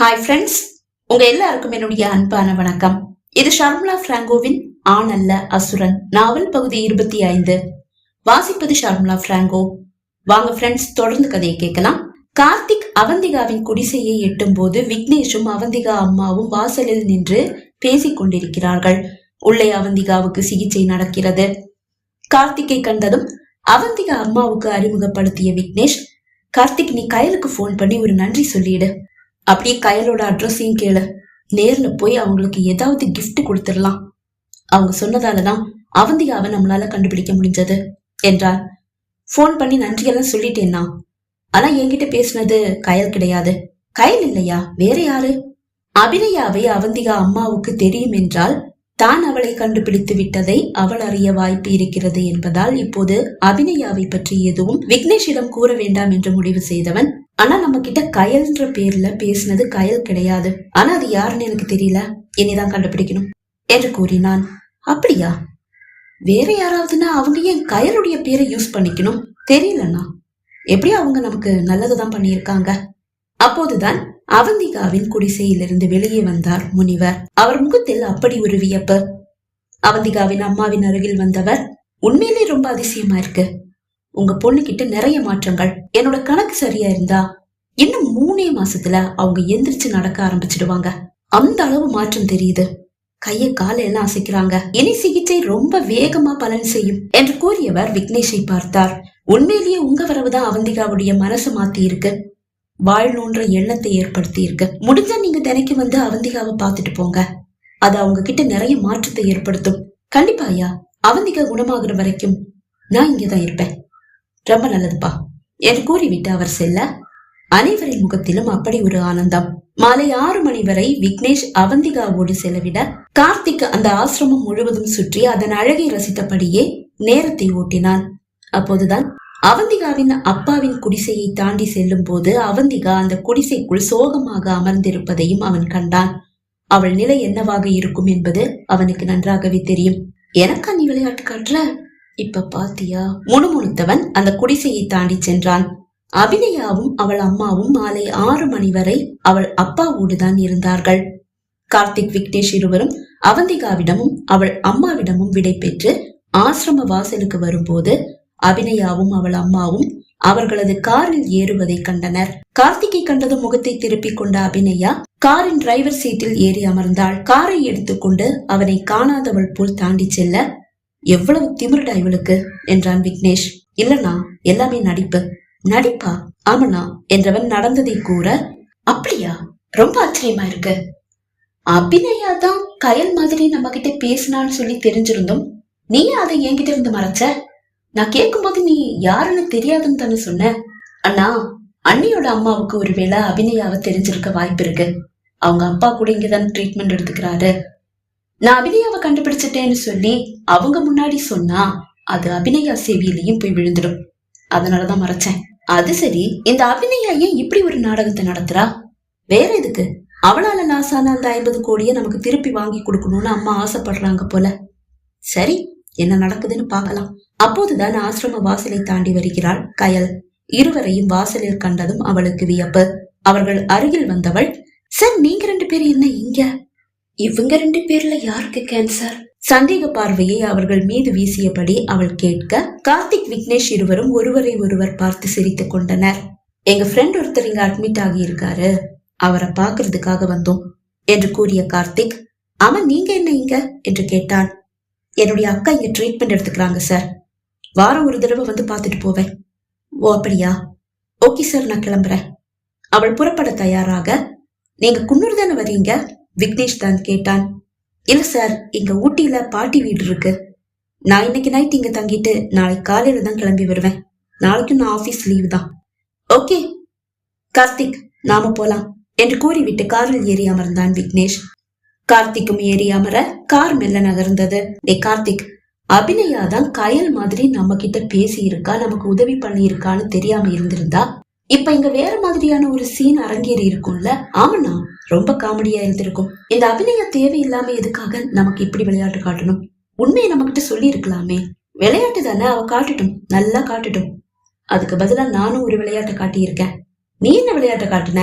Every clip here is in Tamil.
ஹாய் ஃப்ரெண்ட்ஸ் உங்க எல்லாருக்கும் என்னுடைய அன்பான வணக்கம். இது ஷர்மிளா பிராங்கோவின் ஆண் அல்ல அசுரன் நாவல் பகுதி இருபத்தி ஐந்து. வாசிப்பது ஷர்மிளா பிராங்கோ. வாங்க ஃப்ரெண்ட்ஸ் தொடர்ந்து கதையை கேட்கலாம். கார்த்திக் அவந்திகாவின் குடிசையை எட்டும் போது விக்னேஷும் அவந்திகா அம்மாவும் வாசலில் நின்று பேசிக் கொண்டிருக்கிறார்கள். உள்ளே அவந்திகாவுக்கு சிகிச்சை நடக்கிறது. கார்த்திக்கை கண்டதும் அவந்திகா அம்மாவுக்கு அறிமுகப்படுத்திய விக்னேஷ் கார்த்திக் நீ கயலுக்கு போன் பண்ணி ஒரு நன்றி சொல்லிடு. அப்படியே கயலோட அட்ரஸையும் கேளு. நேர்ல போய் அவங்களுக்கு ஏதாவது கிஃப்ட் கொடுத்துடலாம். அவங்க சொன்னதாலதான் அவந்தியாவை நம்மளால கண்டுபிடிக்க முடிஞ்சது என்றார் ஃபோன் பண்ணி நன்றியெல்லாம் சொல்லிட்டேன்னா ஆனா என்கிட்ட பேசுனது கயல் கிடையாது. கயல் இல்லையா? வேற யாரு? அபிநயாவை அவந்திகா அம்மாவுக்கு தெரியும் என்றால் தான் அவளை கண்டுபிடித்து விட்டதை அவள் அறிய வாய்ப்பு இருக்கிறது என்பதால் இப்போது அபிநயாவை பற்றி எதுவும் விக்னேஷிடம் கூற வேண்டாம் என்று முடிவு செய்தவன் ஆனா நம்ம கிட்ட கயல்ன்ற பேர்ல பேசினது கயல் கிடையாது. ஆனா அது யாருன்னு எனக்கு தெரியல. என்னைதான் கண்டுபிடிக்கணும் என்று கூறினான். அப்படியா? வேற யாராவதுன்னா அவங்க ஏன் கயலுடைய பேரை யூஸ் பண்ணிக்கணும்? தெரியலண்ணா. எப்படி அவங்க நமக்கு நல்லதுதான் பண்ணியிருக்காங்க? அப்போதுதான் அவந்திகாவின் குடிசையிலிருந்து வெளியே வந்தார் முனிவர். அவர் முகத்தில் அப்படி ஒரு வியப்பு. அவந்திகாவின் அம்மாவின் அருகில் வந்தவர் உண்மையிலே ரொம்ப அதிசயமா இருக்கு. உங்க பொண்ணு கிட்ட நிறைய மாற்றங்கள். என்னோட கணக்கு சரியா இருந்தா இன்னும் மூணே மாசத்துல அவங்க எந்திரிச்சு நடக்க ஆரம்பிச்சிடுவாங்க. அந்த அளவு மாற்றம் தெரியுது. கைய கால எல்லாம் அசைக்கிறாங்க. இனி சிகிச்சை ரொம்ப வேகமா பலன் செய்யும் என்று கூறியவர் விக்னேஷை பார்த்தார். உண்மையிலேயே உங்க வரவுதான் அவந்திகாவுடைய மனசு மாத்தி இருக்கு. வாழணுன்ற எண்ணத்தை ஏற்படுத்தி இருக்கு. முடிஞ்சா நீங்க தினைக்கு வந்து அவந்திகாவை பார்த்துட்டு போங்க. அது அவங்க கிட்ட நிறைய மாற்றத்தை ஏற்படுத்தும். கண்டிப்பா ஐயா அவந்திகா குணமாகிற வரைக்கும் நான் இங்கதான் இருப்பேன். ரொம்ப நல்லதுப்பா. என்று கூறிவிட்டு அவர் செல்ல. அனைவரின் முகத்திலும் அப்படி ஒரு ஆனந்தம். மாலை ஆறு மணி வரை விக்னேஷ் அவந்திகாவோடு செலவிட கார்த்திக் அந்த ஆசிரமம் முழுவதும் சுற்றி அதன் அழகை ரசித்தபடியே நேரத்தை ஓட்டினான். அப்போதுதான் அவந்திகாவின் அப்பாவின் குடிசையை தாண்டி செல்லும் போது அவந்திகா அந்த குடிசைக்குள் சோகமாக அமர்ந்திருப்பதையும் அவன் கண்டான். அவள் நிலை என்னவாக இருக்கும் என்பது அவனுக்கு நன்றாகவே தெரியும். எனக்கா நீ விளையாட்டு காட்டுற இப்ப பாத்தியா? முணுமுணுத்தவன் அந்த குடிசையை தாண்டி சென்றான். அபிநயாவும் அவள் அம்மாவும் மாலை ஆறு மணி வரை அவள் அப்பாவோடு தான் இருந்தார்கள். கார்த்திக் விக்னேஷ் இருவரும் அவந்திகாவிடமும் அவள் அம்மாவிடமும் விடை பெற்று ஆசிரம வாசலுக்கு வரும்போது அபிநயாவும் அவள் அம்மாவும் அவர்களது காரில் ஏறுவதை கண்டனர். கார்த்திகை கண்டது முகத்தை திருப்பிக் கொண்ட அபிநயா காரின் டிரைவர் சீட்டில் ஏறி அமர்ந்தாள். காரை எடுத்துக்கொண்டு அவனை காணாதவள் போல் தாண்டி செல்ல எவ்வளவு திமிருடா இவளுக்கு? என்றான் விக்னேஷ். இல்லனா எல்லாமே நடிப்பு. நடிப்பா? ஆமண்ணா என்றவன் நடந்ததை கூற அப்படியா? ரொம்ப ஆச்சரியமா இருக்கு. அபிநயா தான் கயல் மாதிரி நம்ம கிட்ட பேசினான்னு சொல்லி தெரிஞ்சிருந்தோம் நீ அதை என்கிட்ட இருந்து மறைச்ச? நான் கேட்கும்போது நீ யாருன்னு தெரியாதுன்னு தானே சொன்ன. அண்ணா அண்ணியோட அம்மாவுக்கு ஒருவேளை அபிநயாவை தெரிஞ்சிருக்க வாய்ப்பு இருக்கு. அவங்க அப்பா கூட இங்கதான் ட்ரீட்மெண்ட் எடுத்துக்கிறாரு. நான் அபிநயாவை கண்டுபிடிச்சிட்டேன்னு சொல்லி அவங்க முன்னாடி சொன்னா அது அபிநயா செவியிலையும் போய் விழுந்துடும். அதனாலதான் மறைச்சேன். அது சரி இந்த அபிநயா ஏன் இப்படி ஒரு நாடகத்தை நடத்துறா? வேற எதுக்கு? அவளால லாசான அந்த ஐம்பது கோடியை நமக்கு திருப்பி வாங்கி கொடுக்கணும்னு அம்மா ஆசைப்படுறாங்க போல. சரி என்ன நடக்குதுன்னு பார்க்கலாம். அப்போதுதான் ஆசிரம வாசலை தாண்டி வருகிறாள் கயல். இருவரையும் வாசலில் கண்டதும் அவளுக்கு வியப்பு. அவர்கள் அருகில் வந்தவள் சார் நீங்க ரெண்டு பேர் என்ன இங்க? இவங்க ரெண்டு பேர்ல யாருக்கு கேன்சர் சந்தேக பார்வையை அவர்கள் மீது வீசியபடி அவள் கேட்க கார்த்திக் விக்னேஷ் இருவரும் ஒருவரை ஒருவர் பார்த்து சிரித்துக் கொண்டனர். எங்க ஃப்ரெண்ட் ஒருத்தர் இங்க அட்மிட் ஆகி இருக்காரு அவரை பாக்குறதுக்காக வந்தோம் என்று கூறிய கார்த்திக். அவன் நீங்க என்ன இங்க? என்று கேட்டான். என்னுடைய அக்கா இங்க ட்ரீட்மெண்ட் எடுத்துக்கிறாங்க சார் வாரம் ஒரு தடவை வந்து பார்த்துட்டு போவேன். ஓ அப்படியா? ஓகே சார் நான் கிளம்புறேன். அவள் புறப்பட தயாராக நீங்க குன்னூர் தானே வரீங்க? விக்னேஷ் தான் கேட்டான். இல்ல சார் இங்க ஊட்டியில பாட்டி வீடு இருக்கு. நான் இன்னைக்கு நைட் இங்க தங்கிட்டு நாளைக்கு காலையில தான் கிளம்பி வருவேன். நாளைக்கும் நான் ஆபீஸ் லீவ் தான். ஓகே கார்த்திக் நாம போலாம். என்று கூறிவிட்டு காரில் ஏறி அமர்ந்தான் விக்னேஷ். கார்த்திக்கும் ஏறி அமர கார் மெல்ல நகர்ந்தது. டே கார்த்திக் அபிநயா தான் கயல் மாதிரி நம்ம கிட்ட பேசி இருக்கா நமக்கு உதவி பண்ணி இருக்கான்னு தெரியாம இருந்திருந்தா? இப்ப இங்க வேற மாதிரியான ஒரு சீன் அரங்கேறி இருக்கும்ல ஆமண்ணா. ரொம்ப காமெடியா இருந்திருக்கும். இந்த அபிநய தேவையில்லாம எதுக்காக நமக்கு இப்படி விளையாட்டு காட்டணும்? உண்மையை நம்ம கிட்ட சொல்லி இருக்கலாமே விளையாட்டு தானே அவ காட்டட்டும். நல்லா காட்டட்டும். அதுக்கு பதிலா நானும் ஒரு விளையாட்டை காட்டியிருக்கேன். நீ என்ன விளையாட்டை காட்டுன?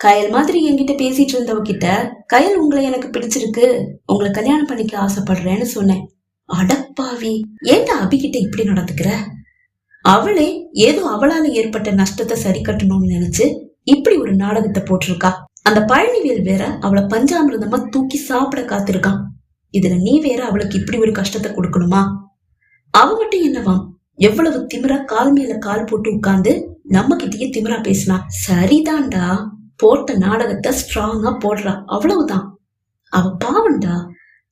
கயல் மாதிரி என்கிட்ட பேசிட்டு இருந்தவ கிட்ட கயல் உங்களை எனக்கு பிடிச்சிருக்கு. உங்களை கல்யாணம் பண்ணிக்க ஆசைப்படுறேன்னு சொன்னேன். அடப்பாவி ஏன்டா அபிகிட்ட இப்படி நடந்துக்கிற? அவளே ஏதோ அவளால ஏற்பட்ட நஷ்டத்தை சரி கட்டணும்னு நினைச்சு இப்படி ஒரு நாடகத்தை போட்டிருக்கா. அந்த பழனிவேல் வேற அவளை பஞ்சாமிரதமா தூக்கி சாப்பிட காத்திருக்கான். இதுல நீ வேற அவளுக்கு இப்படி ஒரு கஷ்டத்தை கொடுக்கணுமா? அவ மட்டும் என்னவாம் எவ்வளவு திமிரா கால் மேல கால் போட்டு உட்கார்ந்து நம்ம கிட்டயே திமிரா பேசினா. சரிதான்டா. போட்ட நாடகத்தை ஸ்ட்ராங்கா போடுறா. அவ்வளவுதான். அவ பாவம்டா.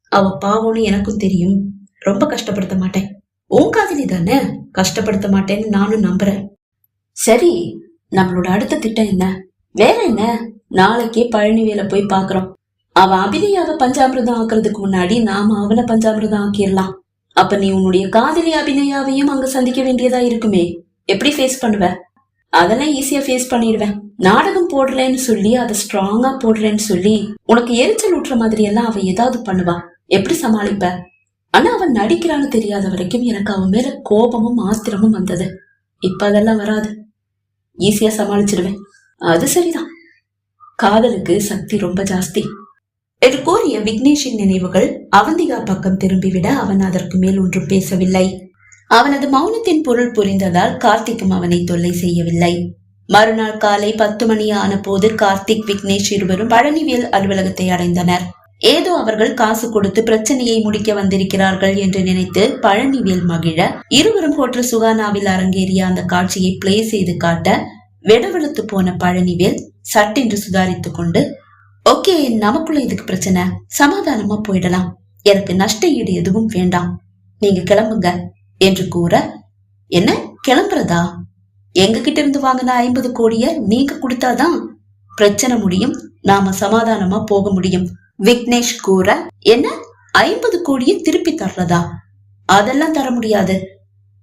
அவ பாவம்னு எனக்கும் தெரியும். ரொம்ப கஷ்டப்படுத்த மாட்டேன். உன் காதலி தானே? கஷ்டப்படுத்த மாட்டேன்னு நானும் நம்புறேன். சரி நம்மளோட அடுத்த திட்டம் என்ன? வேற என்ன? நாளைக்கே பழனிவேல போய் பாக்குறோம் அவன் அபிநயாவை பஞ்சாமிரதம் ஆக்குறதுக்கு முன்னாடி நாம அவனை பஞ்சாமிரதம் ஆக்கிடலாம் அப்ப நீ உன்னுடைய காதலி அபிநயாவையும் அங்க சந்திக்க வேண்டியதா இருக்குமே. எப்படி ஃபேஸ் பண்ணுவ? அதெல்லாம் ஈஸியா ஃபேஸ் பண்ணிடுவேன். நாடகம் போடுறேன்னு சொல்லி அதை ஸ்ட்ராங்கா போடுறேன்னு சொல்லி உனக்கு எரிச்சல் ஊட்டுற மாதிரி எல்லாம் அவ ஏதாவது பண்ணுவா. எப்படி சமாளிப்ப? ஆனா அவன் நடிக்கிறான்னு தெரியாத வரைக்கும் எனக்கு அவன் மேல கோபமும் ஆத்திரமும் வந்தது. இப்ப அதெல்லாம் வராது. ஈஸியா சமாளிச்சிடுவேன். அது சரிதான். காதலுக்கு சக்தி ரொம்ப ஜாஸ்தி. என்று கூறிய விக்னேஷின் நினைவுகள் அவந்திகா பக்கம் திரும்பிவிட அவன் அதற்கு மேல் ஒன்றும் பேசவில்லை. அவனது மௌனத்தின் பொருள் புரிந்ததால் கார்த்திக்கும் அவனை தொல்லை செய்யவில்லை. மறுநாள் காலை பத்து மணி ஆன போது கார்த்திக் விக்னேஷ் இருவரும் பழனிவேல் அலுவலகத்தை அடைந்தனர். ஏதோ அவர்கள் காசு கொடுத்து பிரச்சனையை முடிக்க வந்திருக்கிறார்கள் என்று நினைத்து பழனிவேல் மகிழ இருவரும் ஹோட்டல் சுகானாவில் அரங்கேறிய அந்த காட்சியை பிளே செய்து காட்ட வெடவெடுத்து போன பழனிவேல் சட்டென்று சுதாரித்துக் கொண்டு ஓகே நமக்குள்ள இதுக்கு பிரச்சனை. சமாதானமா போயிடலாம். எனக்கு நஷ்ட ஈடு எதுவும் வேண்டாம். நீங்க கிளம்புங்க என்று கூற என்ன கிளம்புறதா? எங்க கிட்ட இருந்து வாங்கின ஐம்பது கோடிய நீங்க கொடுத்தாதான் பிரச்சனை முடியும். நாம சமாதானமா போக முடியும். விக்னேஷ் கூற என்ன ஐம்பது கோடிய திருப்பி தர்றதா? அதெல்லாம் தர முடியாது.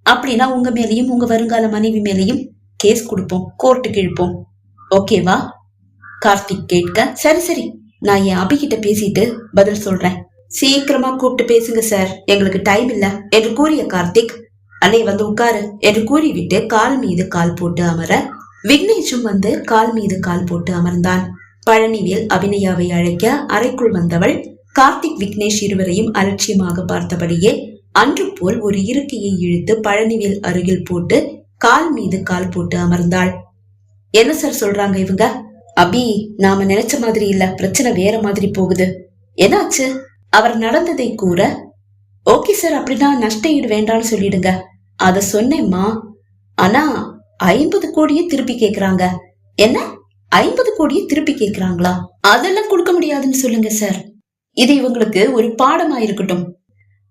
அப்படின்னா உங்க மேலயும் உங்க வருங்கால மனைவி மேலயும் கேஸ் கொடுப்போம் கோர்ட்டுக்கு இழுப்போம். ஓகேவா? கார்த்திக் கேட்க சரி சரி. நான் என் அபிகிட்ட பேசிட்டு பதில் சொல்றேன். சீக்கிரமா கூப்பிட்டு பேசுங்க சார். எங்களுக்கு டைம் இல்ல. என்று கூறிய கார்த்திக் அன்னை வந்து உட்காரு. என்று கூறிவிட்டு கால் மீது கால் போட்டு அமர விக்னேஷும் வந்து கால் மீது கால் போட்டு அமர்ந்தான். பழனிவேல் அபிநயாவை அழைக்க அறைக்குள் வந்தவள் கார்த்திக் விக்னேஷ் இருவரையும் அலட்சியமாக பார்த்தபடியே அன்று போல் ஒரு இருக்கையை இழுத்து பழனிவேல் அருகில் போட்டு கால் மீது கால் போட்டு அமர்ந்தாள். என்ன சார் சொல்றாங்க இவங்க? அபி நாம நினைச்ச மாதிரி இல்ல பிரச்சனை வேற மாதிரி போகுது. என்னாச்சு? அவர் நடந்ததை கூற ஓகே சார் அப்படின்னா நஷ்ட ஈடு வேண்டாம்னு சொல்லிடுங்க. அத சொன்னேம்மா. ஆனா ஐம்பது கோடியே திருப்பி கேக்குறாங்க. என்ன? ஐம்பது கோடியே திருப்பி கேக்குறாங்களா? அதெல்லாம் கொடுக்க முடியாதுன்னு சொல்லுங்க சார் இது இவங்களுக்கு ஒரு பாடமா இருக்கட்டும்.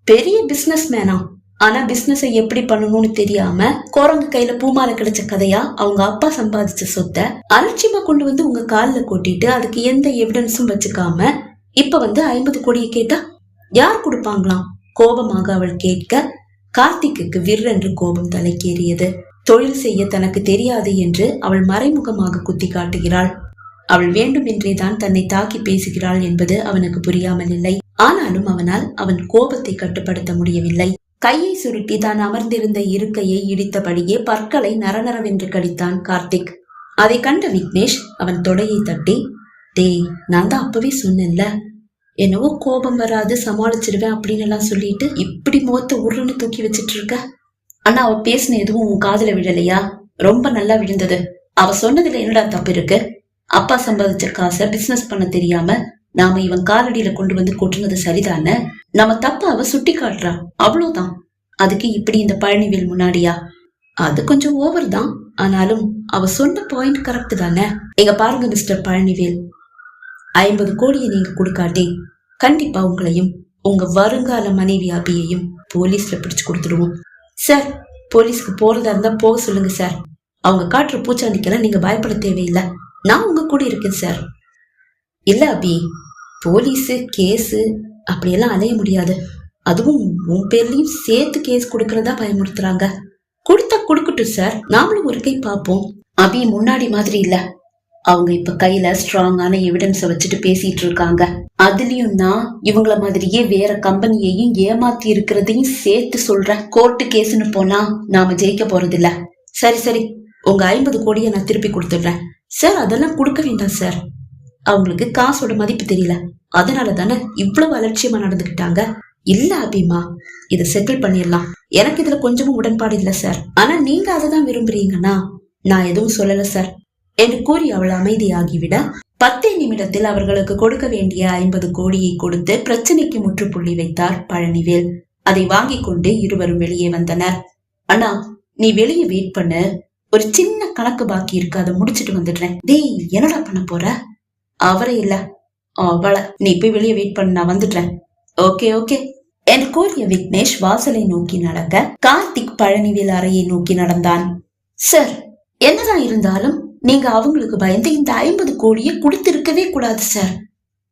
பெரிய பிசினஸ் மேனா ஆனா பிசினஸை எப்படி பண்ணணும்னு தெரியாம குரங்கு கையில பூமாலை கிடைச்ச கதையா அவங்க அப்பா சம்பாதிச்ச சொத்தை அலட்சியமா கொண்டு வந்து உங்க கால்ல கொட்டிட்டு அதுக்கு எந்த எவிடன்ஸும் வச்சுக்காம இப்ப வந்து ஐம்பது கோடியை கேட்டா யார் கொடுப்பாங்களாம்? கோபமாக அவள் கேட்க கார்த்திக்குக்கு விற்றென்று கோபம் தலைக்கேறியது. தொழில் செய்ய தனக்கு தெரியாது என்று அவள் மறைமுகமாக குத்தி காட்டுகிறாள். அவள் வேண்டுமென்றே தான் தன்னை தாக்கி பேசுகிறாள் என்பது அவனுக்கு புரியாமல் இல்லை. ஆனாலும் அவனால் அவன் கோபத்தை கட்டுப்படுத்த முடியவில்லை. கையை சுருட்டி தான் அமர்ந்திருந்த இருக்கையை இடித்தபடியே பற்களை நரநரவென்று கடித்தான் கார்த்திக். அதை கண்ட விக்னேஷ் அவன் தொடையை தட்டி டேய் நான் தான் அப்பவே சொன்னேன்ல. என்னவோ கோபம் வராது சமாளிச்சிடுவேன் அப்படின்னு எல்லாம் சொல்லிட்டு இப்படி முகத்தை உருன்னு தூக்கி வச்சிட்டு இருக்க. அண்ணா அவ பேசின எதுவும் உன் காதல விழலையா? ரொம்ப நல்லா விழுந்தது. அவ சொன்னதுல என்னடா தப்பு இருக்கு? அப்பா சம்பாதிச்ச காசை பிசினஸ் பண்ண தெரியாம நாம இவன் காலடியில கொண்டு வந்து கொட்டுனது சரிதானே? நம்ம தப்ப அவ சுட்டி காட்டுறா அவ்வளவுதான். அதுக்கு இப்படி இந்த பழனிவேல் முன்னாடியா? அது கொஞ்சம் ஓவர் தான். ஆனாலும் அவ சொன்ன பாயிண்ட் கரெக்ட் தானே? எங்க பாருங்க மிஸ்டர் பழனிவேல். ஐம்பது கோடியை நீங்க கொடுக்காட்டி கண்டிப்பா உங்களையும் உங்க வருங்கால மனைவி அபியையும் போலீஸ்ல பிடிச்சு கொடுத்துடுவோம். சார் போலீஸ்க்கு போறதா இருந்தா போக சொல்லுங்க சார் அவங்க காட்டுற பூச்சாண்டிக்கெல்லாம் நீங்க பயப்பட தேவையில்லை. நான் உங்க கூட இருக்கேன் சார் இல்ல அபி போலீஸு கேஸு அப்படியெல்லாம் அலைய முடியாது. அதுவும் உன் பேர்லயும் சேர்த்து கேஸ் கொடுக்கறதா பயமுறுத்துறாங்க. கொடுத்தா கொடுக்கட்டும் சார். நாமளும் ஒரு கை பார்ப்போம். அபி முன்னாடி மாதிரி இல்ல. அவங்க இப்ப கையில ஸ்ட்ராங்கான எவிடன்ஸ வச்சுட்டு பேசிட்டு இருக்காங்க. அதுலயும் நான் இவங்கள மாதிரியே வேற கம்பெனியையும் ஏமாத்தி இருக்கிறதையும் சேர்த்து சொல்றேன். கோர்ட்டு கேஸ்னு போனா நாம ஜெயிக்க போறது இல்ல சரி சரி. உங்க ஐம்பது கோடியை நான் திருப்பி கொடுத்துடுறேன். சார் அதெல்லாம் கொடுக்க வேண்டாம் சார். அவங்களுக்கு காசோட மதிப்பு தெரியல. அதனால தானே இவ்வளவு அலட்சியமா நடந்துகிட்டாங்க? இல்ல அபிமா இதை செட்டில் பண்ணிடலாம். எனக்கு இதுல கொஞ்சமும் உடன்பாடு இல்ல சார் ஆனா நீங்க அதை தான் விரும்புறீங்கன்னா நான் எதுவும் சொல்லல சார் என்று கூறி அவள் அமைதியாகிவிட பத்தே நிமிடத்தில் அவர்களுக்கு கொடுக்க வேண்டிய ஐம்பது கோடியை கொடுத்து பிரச்சனைக்கு முற்றுப்புள்ளி வைத்தார் பழனிவேல். அதை வாங்கிக் கொண்டு இருவரும் வெளியே வந்தனர். அண்ணா நீ வெளியே வெயிட் பண்ணு. ஒரு சின்ன கணக்கு பாக்கி இருக்கு அதை முடிச்சிட்டு வந்துடுறேன். டேய் என்னடா பண்ண போற? அவரை இல்ல. அவளை. நீ போய் வெளியே வெயிட் பண்ண நான் வந்துடுறேன். ஓகே ஓகே என்று கூறிய விக்னேஷ் வாசலை நோக்கி நடக்க கார்த்திக் பழனிவேல் அறையை நோக்கி நடந்தான். சார் என்னதான் இருந்தாலும் நீங்க அவங்களுக்கு பயந்து இந்த ஐம்பது கோடியை கொடுத்திருக்கவே கூடாது சார்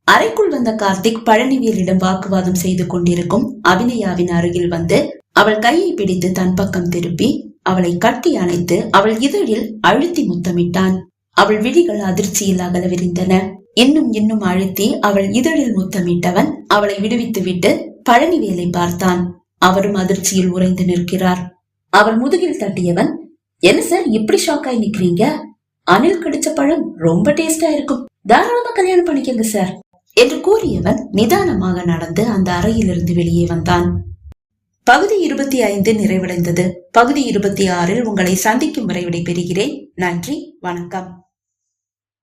அறைக்குள் வந்த கார்த்திக் பழனிவேலிடம் வாக்குவாதம் செய்து கொண்டிருக்கும் அபிநயாவின் அருகில் வந்து அவள் கையை பிடித்து தன் பக்கம் திருப்பி அவளை கட்டி அணைத்து அவள் இதழில் அழுத்தி முத்தமிட்டான். அவள் விழிகள் அதிர்ச்சியில் அகல விரிந்தன. இன்னும் இன்னும் அழுத்தி அவள் இதழில் முத்தமிட்டவன் அவளை விடுவித்துவிட்டு பழனிவேலை பார்த்தான். அவரும் அதிர்ச்சியில் உறைந்து நிற்கிறார். அவர் முதுகில் தட்டியவன் என்ன சார் இப்படி ஷாக்காய் நிக்கிறீங்க? அணில் கடிச்ச பழம் ரொம்ப டேஸ்டா இருக்கும். தாராளமா கல்யாணம் பண்ணிக்கங்க சார் என்று கூறியவன் நிதானமாக நடந்து அந்த அறையிலிருந்து வெளியே வந்தான். பகுதி இருபத்தி ஐந்து நிறைவடைந்தது. பகுதி இருபத்தி ஆறில் உங்களை சந்திக்கும் வரை விடைபெறுகிறேன். நன்றி வணக்கம்.